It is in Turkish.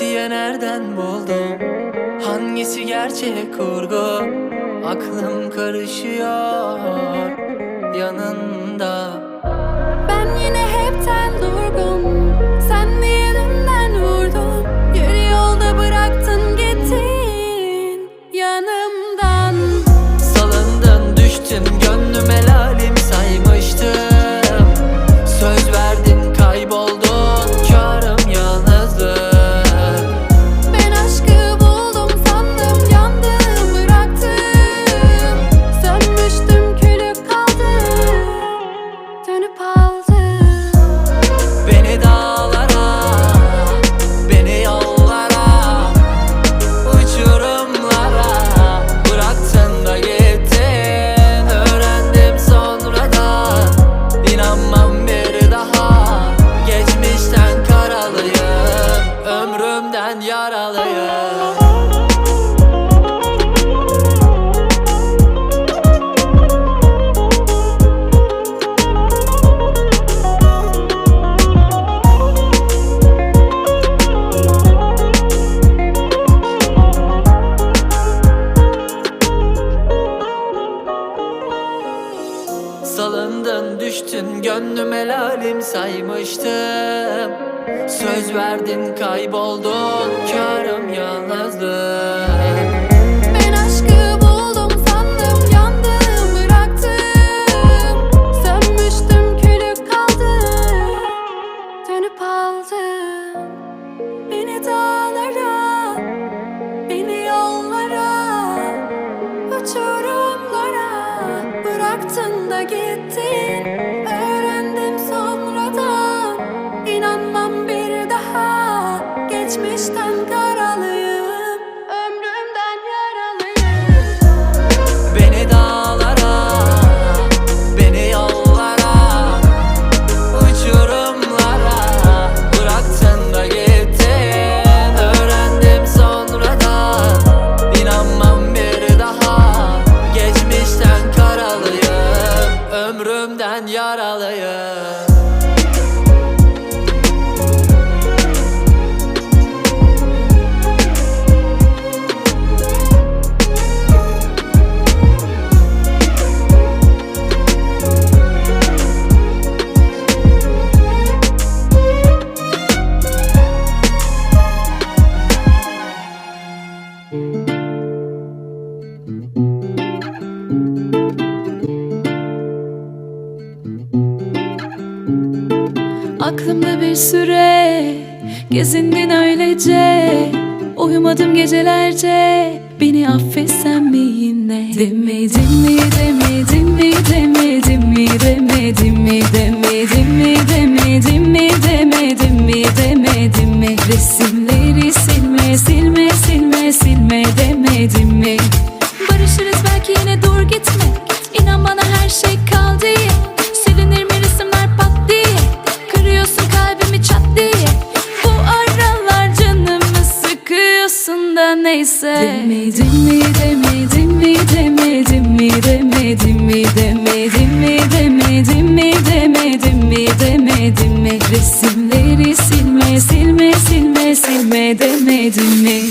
diye nereden buldum Hangisi gerçek kurgu? Aklım karışıyor yanında. Ben yine hepten gönlüm helalim saymıştım. Söz verdin kayboldun. Karım yalnızlık Ben aşkı Aklımda bir süre gezindin öylece Uyumadım gecelerce beni affetsen mi yine Demedim mi demedim mi demedim mi demedim mi demedim mi demedim neyse Demedim mi demedim mi demedim mi demedim mi demedim mi demedim mi demedim mi demedim mi Resimleri silme silme silme silme demedim mi